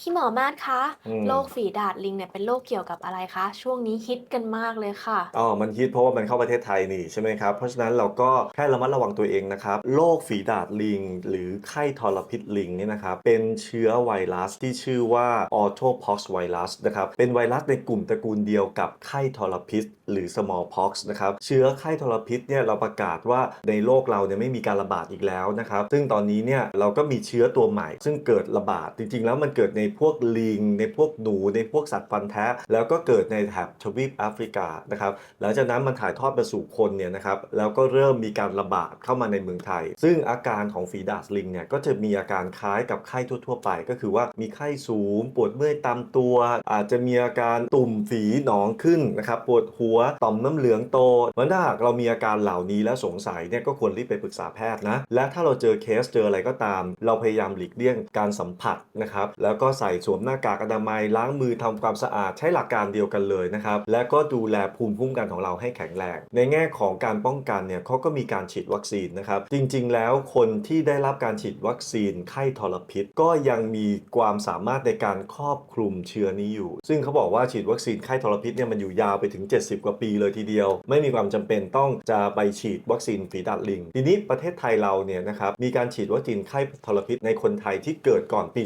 พี่หมอมาศคะ อืม โรคฝีดาษลิงเนี่ยเป็นโรคเกี่ยวกับอะไรคะ ช่วงนี้ฮิตกันมากเลยค่ะ อ๋อ มันฮิตเพราะว่ามันเข้าประเทศไทยนี่ใช่ไหมครับ เพราะฉะนั้นเราก็แค่ระมัดระวังตัวเองนะครับ โรคฝีดาษลิง หรือไข้ทรพิษลิงเนี่ยนะครับ เป็นเชื้อไวรัสที่ชื่อว่า Orthopox virus นะครับ เป็นไวรัสในกลุ่มตระกูลเดียวกับไข้ทรพิษ หรือ smallpox นะครับ เชื้อไข้ทรพิษเนี่ยเราประกาศว่าในโลกเราเนี่ยไม่มีการระบาดอีกแล้วนะครับ ซึ่งตอนนี้เนี่ยเราก็มีเชื้อตัวใหม่ ซึ่งเกิดระบาด จริงๆ แล้วมันเกิดในพวกลิง ในพวกหนู ในพวกสัตว์ฟันแท้ แล้วก็เกิดในแถบทวีปแอฟริกานะครับหลังจากนั้นมันถ่ายทอดไปสู่คนเนี่ยนะครับแล้วก็เริ่มมีการระบาดเข้ามาในเมืองไทย ซึ่งอาการของฝีดาษลิงเนี่ยก็จะมีอาการคล้ายกับไข้ทั่ว ๆ ไป ก็คือว่ามีไข้สูง ปวดเมื่อยตามตัว อาจจะมีอาการตุ่มฝีหนองขึ้นนะครับปวดหัวต่อมน้ำเหลืองโตเพราะถ้าหากเรามีอาการเหล่านี้แล้วสงสัยเนี่ยก็ควรรีบไปปรึกษาแพทย์นะและถ้าเราเจอเคสเจออะไรก็ตาม เราพยายามหลีกเลี่ยงการสัมผัสนะครับแล้วก็ใส่สวมหน้ากากอนามัยล้างมือทำความสะอาดใช้หลักการเดียวกันเลยนะครับและก็ดูแลภูมิคุ้มกันของเราให้แข็งแรงในแง่ของการป้องกันเนี่ยเขาก็มีการฉีดวัคซีนนะครับจริงๆ แล้วคนที่ได้รับการฉีดวัคซีนไข้ทรพิษ ก็ยังมีความสามารถในการครอบคลุมเชื้อนี้อยู่ ซึ่งเขาบอกว่าฉีดวัคซีนไข้ทรพิษเนี่ยมันอยู่ยาวไปถึง 70 กว่าปีเลยทีเดียว ไม่มีความจำเป็นต้องจะไปฉีดวัคซีนฝีดาดลิง ทีนี้ประเทศไทยเราเนี่ยนะครับมีการฉีดวัคซีนไข้ทรพิษในคนไทยที่เกิดก่อนปี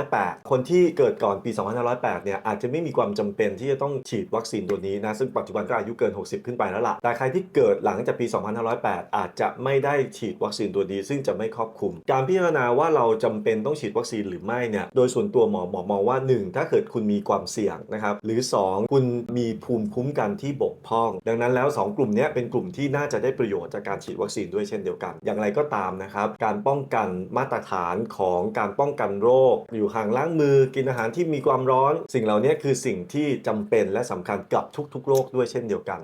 2508 คนนที่เกิดก่อนปี 2508 เนี่ยอาจจะไม่มีความจำเป็นที่จะต้องฉีดวัคซีนตัวนี้นะ ซึ่งปัจจุบันก็อายุเกิน 60 ขึ้นไปแล้วล่ะ แต่ใครที่เกิดหลังจากปี 2508 อาจจะไม่ได้ฉีดวัคซีนตัวนี้ ซึ่งจะไม่ครอบคลุม การพิจารณาว่าเราจำเป็นต้องฉีดวัคซีนหรือไม่เนี่ย โดยส่วนตัวหมอหมอมองว่า 1 ถ้าเกิดคุณมีความเสี่ยงนะครับ หรือ 2 คุณมีภูมิคุ้มกันที่บกพร่อง ดังนั้นแล้ว 2 กลุ่มนี้เป็นกลุ่มที่น่าจะได้ประโยชน์จากการฉีดวัคซีนด้วยเช่นเดียวกัน อย่างไรก็ตามนะครับ การป้องกันมาตรฐานของการป้องกันโรค อยู่ห่างล้างมือกินอาหารที่มีความร้อน สิ่งเหล่านี้คือสิ่งที่จำเป็นและสำคัญกับทุกๆโรคด้วยเช่นเดียวกัน